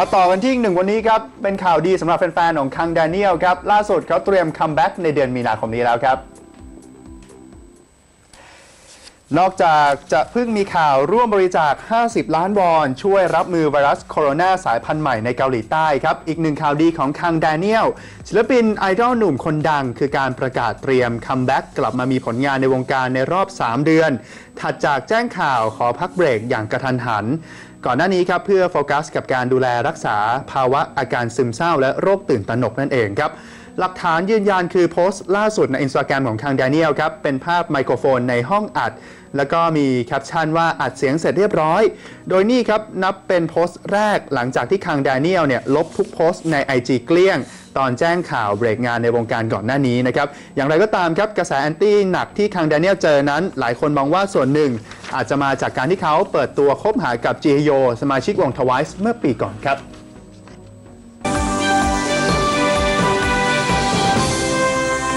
มาต่อกันที่อีกหนึ่งวันนี้ครับ เป็นข่าวดีสำหรับแฟนๆของคังแดเนียลครับ ล่าสุดเขาเตรียมคัมแบ็กในเดือนมีนาคมนี้แล้วครับ นอกจากจะเพิ่งมีข่าวร่วมบริจาค 50 ล้านวอน ช่วยรับมือไวรัสโคโรนาสายพันธุ์ใหม่ในเกาหลีใต้ครับ อีกหนึ่งข่าวดีของคังแดเนียลศิลปินไอดอลหนุ่มคนดัง คือการประกาศเตรียมคัมแบ็กกลับมามีผลงานในวงการในรอบ 3 เดือน ถัดจากแจ้งข่าวขอพักเบรกอย่างกระทันหัน ก่อนหน้านี้ครับเพื่อโฟกัสกับการดูแลรักษาภาวะอาการซึมเศร้าและโรคตื่นตระหนกนั่นเองครับ หลักฐานยืนยันคือโพสต์ล่าสุดในอินสตาแกรมของคังแดเนียลครับ เป็นภาพไมโครโฟนในห้องอัด แล้วก็มีแคปชั่นว่าอัดเสียงเสร็จเรียบร้อย โดยนี่ครับ นับเป็นโพสต์แรกหลังจากที่คังแดเนียลเนี่ยลบทุกโพสต์ใน IG เกลี้ยง ตอนแจ้งข่าวเบรกงานในวงการก่อนหน้านี้นะครับ อย่างไรก็ตามครับกระแสแอนตี้หนักที่คังแดเนียลเจอนั้น หลายคนมองว่าส่วนหนึ่ง อาจจะมาจากการที่เขาเปิดตัวคบหากับจีฮโยสมาชิกวงทวายส์เมื่อปีก่อนครับ